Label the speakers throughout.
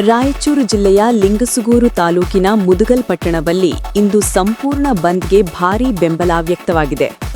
Speaker 1: ರಾಯಚೂರು ಜಿಲ್ಲೆಯ ಲಿಂಗಸುಗೂರು ತಾಲೂಕಿನ ಮುದುಗಲ್ ಪಟ್ಟಣದಲ್ಲಿ ಇಂದು ಸಂಪೂರ್ಣ ಬಂದ್ಗೆ ಭಾರೀ ಬೆಂಬಲ ವ್ಯಕ್ತವಾಗಿದೆ.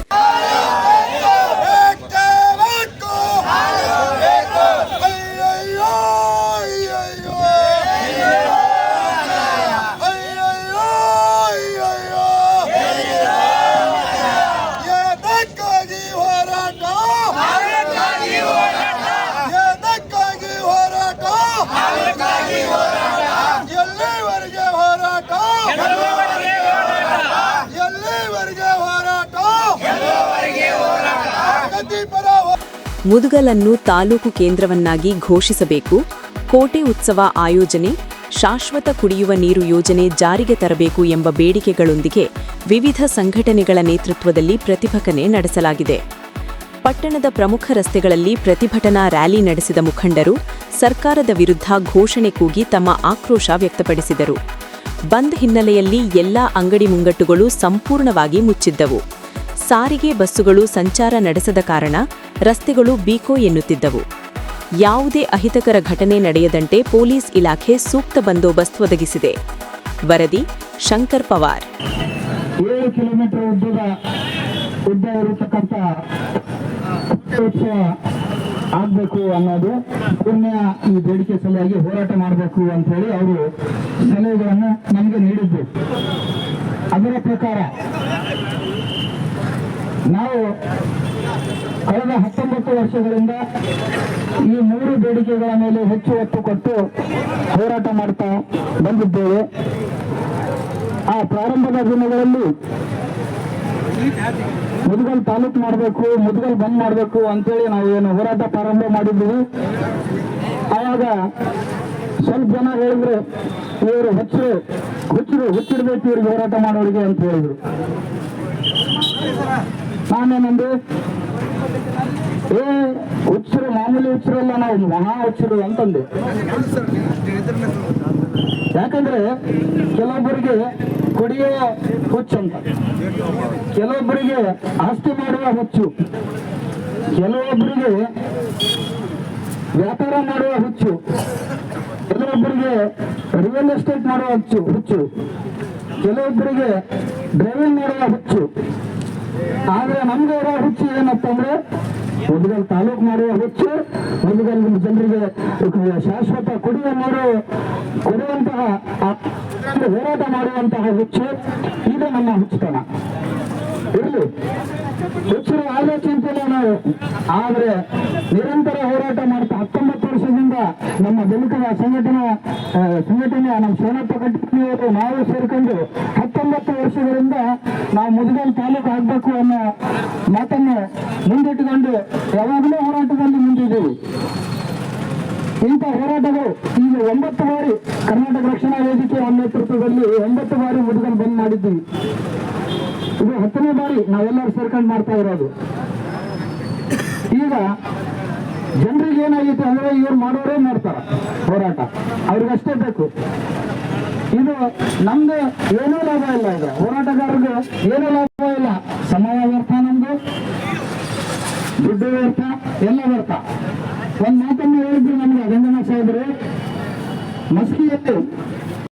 Speaker 1: ಮುದುಗಲನ್ನು ತಾಲೂಕು ಕೇಂದ್ರವನ್ನಾಗಿ ಘೋಷಿಸಬೇಕು. ಕೋಟೆ ಉತ್ಸವ ಆಯೋಜನೆ, ಶಾಶ್ವತ ಕುಡಿಯುವ ನೀರು ಯೋಜನೆ ಜಾರಿಗೆ ತರಬೇಕು ಎಂಬ ಬೇಡಿಕೆಗಳೊಂದಿಗೆ ವಿವಿಧ ಸಂಘಟನೆಗಳ ನೇತೃತ್ವದಲ್ಲಿ ಪ್ರತಿಭಟನೆ ನಡೆಸಲಾಗಿದೆ. ಪಟ್ಟಣದ ಪ್ರಮುಖ ರಸ್ತೆಗಳಲ್ಲಿ ಪ್ರತಿಭಟನಾ ರ್ಯಾಲಿ ನಡೆಸಿದ ಮುಖಂಡರು ಸರ್ಕಾರದ ವಿರುದ್ಧ ಘೋಷಣೆ ಕೂಗಿ ತಮ್ಮ ಆಕ್ರೋಶ ವ್ಯಕ್ತಪಡಿಸಿದರು. ಬಂದ್ ಹಿನ್ನೆಲೆಯಲ್ಲಿ ಎಲ್ಲಾ ಅಂಗಡಿ ಮುಂಗಟ್ಟುಗಳು ಸಂಪೂರ್ಣವಾಗಿ ಮುಚ್ಚಿದ್ದವು. ಸಾರಿಗೆ ಬಸ್ಸುಗಳು ಸಂಚಾರ ನಡೆಸದ ಕಾರಣ ರಸ್ತೆಗಳು ಬೀಕೋ ಎನ್ನುತ್ತಿದ್ದವು. ಯಾವುದೇ ಅಹಿತಕರ ಘಟನೆ ನಡೆಯದಂತೆ ಪೊಲೀಸ್ ಇಲಾಖೆ ಸೂಕ್ತ ಬಂದೋಬಸ್ತ್ ಒದಗಿಸಿದೆ. ವರದಿ ಶಂಕರ್ ಪವಾರ್.
Speaker 2: ಏಳು ಕಿಲೋಮೀಟರ್ ಉದ್ದದ ಉದ್ದ ಇರತಕ್ಕಂಥ ಆಗ್ಬೇಕು ಅನ್ನೋದು ಪುಣ್ಯ ಈ ಬೇಡಿಕೆ ಸಲುವಾಗಿ ಹೋರಾಟ ಮಾಡಬೇಕು ಅಂತ ಹೇಳಿ ಅವರು ಸಲಹೆಗಳನ್ನು ನಮಗೆ ನೀಡಿದ್ದು. ಅದರ ಪ್ರಕಾರ ನಾವು ಕಳೆದ ಹತ್ತೊಂಬತ್ತು ವರ್ಷಗಳಿಂದ ಈ ಮೂರು ಬೇಡಿಕೆಗಳ ಮೇಲೆ ಹೆಚ್ಚು ಒತ್ತು ಕೊಟ್ಟು ಹೋರಾಟ ಮಾಡ್ತಾ ಬಂದಿದ್ದೇವೆ. ಆ ಪ್ರಾರಂಭದ ದಿನಗಳಲ್ಲಿ ಮುದುಗಲ್ ತಾಲೂಕು ಮಾಡಬೇಕು, ಮುದ್ಗಲ್ ಬಂದ್ ಮಾಡಬೇಕು ಅಂತೇಳಿ ನಾವು ಏನು ಹೋರಾಟ ಪ್ರಾರಂಭ ಮಾಡಿದ್ವಿ ಆವಾಗ ಸ್ವಲ್ಪ ಜನ ಹೇಳಿದ್ರು, ಇವರು ಹುಚ್ಚರು ಹುಚ್ಚರು, ಹುಚ್ಚಿಡ್ಬೇಕು ಇವ್ರಿಗೆ ಹೋರಾಟ ಮಾಡೋರಿಗೆ ಅಂತ ಹೇಳಿದ್ರು. ನಾನೇನಂದು ಏ ಹುಚ್ಚರು ಮಾಮೂಲಿ ಹುಚ್ಚರಲ್ಲ ನಾವು ಮಹಾ ಹುಚ್ಚರು ಅಂತಂದೆ. ಯಾಕಂದ್ರೆ, ಕೆಲವೊಬ್ಬರಿಗೆ ಕುಡಿಯೋ ಹುಚ್ಚು ಅಂತ. ಕೆಲವೊಬ್ಬರಿಗೆ ಆಸ್ತಿ ಮಾಡುವ ಹುಚ್ಚು. ಕೆಲವೊಬ್ಬರಿಗೆ ವ್ಯಾಪಾರ ಮಾಡುವ ಹುಚ್ಚು. ಕೆಲವೊಬ್ಬರಿಗೆ ರಿಯಲ್ ಎಸ್ಟೇಟ್ ಮಾಡುವ ಹುಚ್ಚು. ಹುಚ್ಚು ಕೆಲವೊಬ್ಬರಿಗೆ ಡ್ರೈವಿಂಗ್ ಮಾಡುವ ಹುಚ್ಚು. ಆದ್ರೆ ನಮ್ಗೆ ಇರೋ ಹುಚ್ಚು ಏನಪ್ಪ ಅಂದ್ರೆ ಮುದುಗಲ್ ತಾಲೂಕು ಮಾಡುವ ಹುಚ್ಚು ಮುದುಗಲ್ ಜನರಿಗೆ ಶಾಶ್ವತ ಕುಡಿಯುವ ನೀರು ಕೊಡುವಂತಹ ಹೋರಾಟ ಮಾಡುವಂತಹ ಹುಚ್ಚು, ಇದು ನಮ್ಮ ಹುಚ್ಚುತನ. ಇರಲಿ. ಹುಚ್ಚರ ಆಲೋಚನೆ ನಾವು. ಆದ್ರೆ ನಿರಂತರ ಹೋರಾಟ ಮಾಡ್ತಾ ಹತ್ತೊಂಬತ್ತು ವರ್ಷದಿಂದ ನಮ್ಮ ದಲಿತರ ಸಂಘಟನೆ ಸಂಘಟನೆ, ನಮ್ಮ ಸೋನಪ್ಪ ಕಟ್ಟಿಯವರು ನಾವು ಸೇರ್ಕೊಂಡು ಹತ್ತೊಂಬತ್ತು ವರ್ಷಗಳಿಂದ ನಾವು ಮುದಗಲ್ ತಾಲೂಕು ಆಗ್ಬೇಕು ಅನ್ನೋ ಮಾತನ್ನು ಮುಂದಿಟ್ಟುಕೊಂಡು ಯಾವಾಗಲೂ ಹೋರಾಟದಲ್ಲಿ ಮುಂದಿದ್ದೀವಿ. ಇಂಥ ಹೋರಾಟಗಳು ಈಗ ಒಂಬತ್ತು ಬಾರಿ ಕರ್ನಾಟಕ ರಕ್ಷಣಾ ವೇದಿಕೆಯ ನೇತೃತ್ವದಲ್ಲಿ ಒಂಬತ್ತು ಬಾರಿ ಮುದಗಲ್ ಬಂದ್ ಮಾಡಿದ್ದೀವಿ ಇದು ಹತ್ತನೇ ಬಾರಿ ನಾವೆಲ್ಲರೂ ಸೇರ್ಕೊಂಡು ಮಾಡ್ತಾ ಇರೋದು. ಈಗ ಜನರಿಗೆ ಏನಾಗಿತ್ತು ಅಂದ್ರೆ ಇವ್ರು ಮಾಡೋರೇ ಮಾಡ್ತಾರ ಹೋರಾಟ. ಅವ್ರಿಗಷ್ಟೇ ಬೇಕು. ಇದು ನಮ್ದು ಏನೂ ಲಾಭ ಇಲ್ಲ ಇದು. ಹೋರಾಟಗಾರರಿಗೆ ಏನೂ ಲಾಭ ಇಲ್ಲ. ಸಮಯ ವ್ಯರ್ಥ ನಮ್ದು. ದುಡ್ಡು ವ್ಯರ್ಥ, ಎಲ್ಲ ವ್ಯರ್ಥ. ಒಂದ್ ಮಾತನ್ನು ಹೇಳಿದ್ರು ನಮ್ಗೆ ಗಂಗನ ಸಾಹೇಬರು. ಮಸ್ಕಿಯಲ್ಲಿ